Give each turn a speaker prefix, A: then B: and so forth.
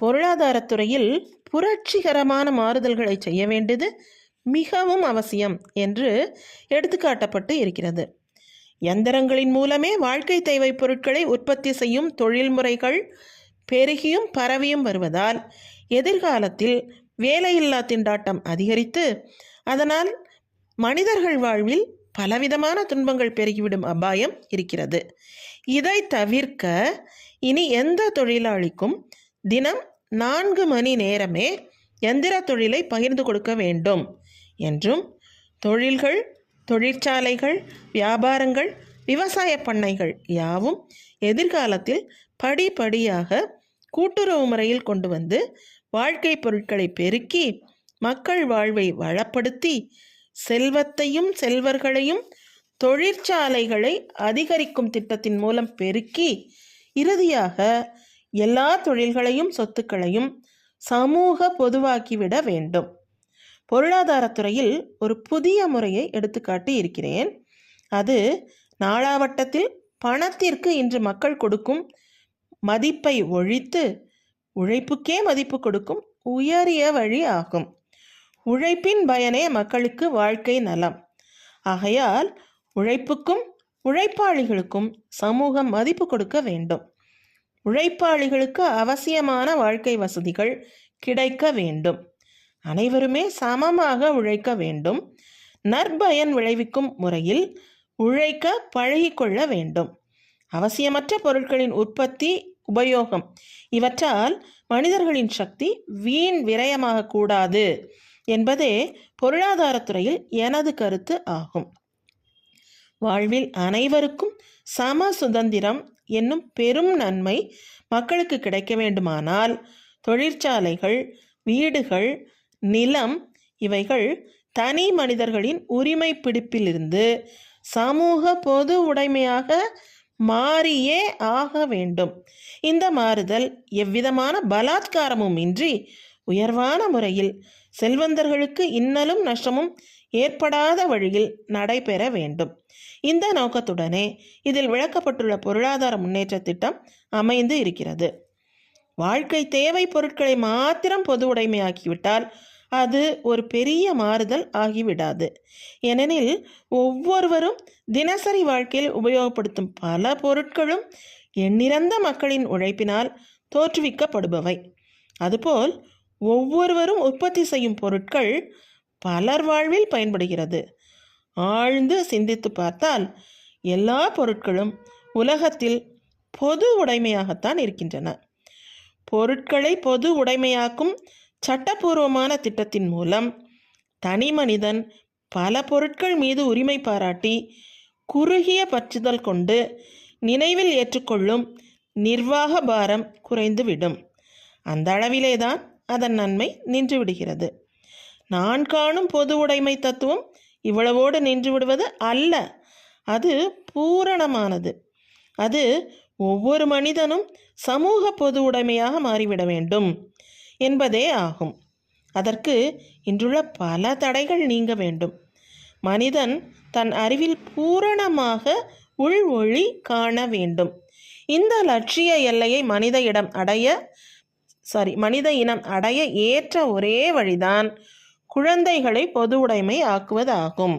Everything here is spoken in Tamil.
A: பொருளாதாரத்துறையில் புரட்சிகரமான மாறுதல்களை செய்ய வேண்டியது மிகவும் அவசியம் என்று எடுத்துக்காட்டப்பட்டு இருக்கிறது. எந்திரங்களின் மூலமே வாழ்க்கை தேவை பொருட்களை உற்பத்தி செய்யும் தொழில்முறைகள் பெருகியும் பரவியும் வருவதால் எதிர்காலத்தில் வேலையில்லா திண்டாட்டம் அதிகரித்து அதனால் மனிதர்கள் வாழ்வில் பலவிதமான துன்பங்கள் பெருகிவிடும் அபாயம் இருக்கிறது. இதை தவிர்க்க இனி எந்த தொழிலாளிக்கும் தினம் நான்கு மணி நேரமே எந்திர தொழிலை பகிர்ந்து கொடுக்க வேண்டும் என்றும் தொழில்கள் தொழிற்சாலைகள் வியாபாரங்கள் விவசாய பண்ணைகள் யாவும் எதிர்காலத்தில் படிப்படியாக கூட்டுறவு முறையில் கொண்டு வந்து வாழ்க்கை பொருட்களை பெருக்கி மக்கள் வாழ்வை வளப்படுத்தி செல்வத்தையும் செல்வர்களையும் தொழிற்சாலைகளை அதிகரிக்கும் திட்டத்தின் மூலம் பெருக்கி இறுதியாக எல்லா தொழில்களையும் சொத்துக்களையும் சமூக பொதுவாக்கிவிட வேண்டும். பொருளாதாரத்துறையில் ஒரு புதிய முறையை எடுத்துக்காட்டி இருக்கிறேன். அது நாளாவட்டத்தில் பணத்திற்கு இன்று மக்கள் கொடுக்கும் மதிப்பை ஒழித்து உழைப்புக்கே மதிப்பு கொடுக்கும் உயரிய வழி ஆகும். உழைப்பின் பயனே மக்களுக்கு வாழ்க்கை நலம். ஆகையால் உழைப்புக்கும் உழைப்பாளிகளுக்கும் சமூகம் மதிப்பு கொடுக்க வேண்டும். உழைப்பாளிகளுக்கு அவசியமான வாழ்க்கை வசதிகள் கிடைக்க வேண்டும். அனைவருமே சமமாக உழைக்க வேண்டும். நற்பயன் விளைவிக்கும் முறையில் உழைக்க பழகிக்கொள்ள வேண்டும். அவசியமற்ற பொருட்களின் உற்பத்தி உபயோகம் இவற்றால் மனிதர்களின் சக்தி வீண் விரயமாக கூடாது என்பதே பொருளாதாரத்துறையில் எனது கருத்து ஆகும். வாழ்வில் அனைவருக்கும் சம சுதந்திரம் என்னும் பெரும் நன்மை மக்களுக்கு கிடைக்க வேண்டுமானால் தொழிற்சாலைகள் வீடுகள் நிலம் இவைகள் தனி மனிதர்களின் உரிமை பிடிப்பிலிருந்து சமூக பொது உடைமையாக மாறியே ஆக வேண்டும். இந்த மாறுதல் எவ்விதமான பலாத்காரமும் இன்றி உயர்வான முறையில் செல்வந்தர்களுக்கு இன்னலும் நஷ்டமும் ஏற்படாத வழியில் நடைபெற வேண்டும். இந்த நோக்கத்துடனே இதில் விளக்கப்பட்டுள்ள பொருளாதார முன்னேற்ற திட்டம் அமைந்து இருக்கிறது. வாழ்க்கை தேவை பொருட்களை மாத்திரம் பொது உடைமையாக்கிவிட்டால் அது ஒரு பெரிய மாறுதல் ஆகிவிடாது. ஏனெனில் ஒவ்வொருவரும் தினசரி வாழ்க்கையில் உபயோகப்படுத்தும் பல பொருட்களும் எண்ணிறந்த மக்களின் உழைப்பினால் தோற்றுவிக்கப்படுபவை. அதுபோல் ஒவ்வொருவரும் உற்பத்தி செய்யும் பொருட்கள் பலர் வாழ்வில் பயன்படுகிறது. ஆழ்ந்து சிந்தித்து பார்த்தால் எல்லா பொருட்களும் உலகத்தில் பொது உடைமையாகத்தான் இருக்கின்றன. பொருட்களை பொது உடைமையாக்கும் சட்டப்பூர்வமான திட்டத்தின் மூலம் தனி மனிதன் பல பொருட்கள் மீது உரிமை பாராட்டி குறுகிய பற்றுதல் கொண்டு நினைவில் ஏற்றுக்கொள்ளும் நிர்வாக பாரம் குறைந்துவிடும். அந்த அளவிலேதான் அதன் நன்மை நின்றுவிடுகிறது. நான் காணும் பொது உடைமை தத்துவம் இவ்வளவோடு நின்று விடுவது அல்ல. அது பூரணமானது. அது ஒவ்வொரு மனிதனும் சமூக பொது உடைமையாக மாறிவிட வேண்டும் என்பதே ஆகும். அதற்கு இன்றுள்ள பல தடைகள் நீங்க வேண்டும். மனிதன் தன் அறிவில் பூரணமாக உள்ஒளி காண வேண்டும். இந்த லட்சிய எல்லையை மனித இடம் அடைய சாரி மனித இனம் அடைய ஏற்ற ஒரே வழிதான் குழந்தைகளை பொது உடைமை ஆக்குவதாகும்.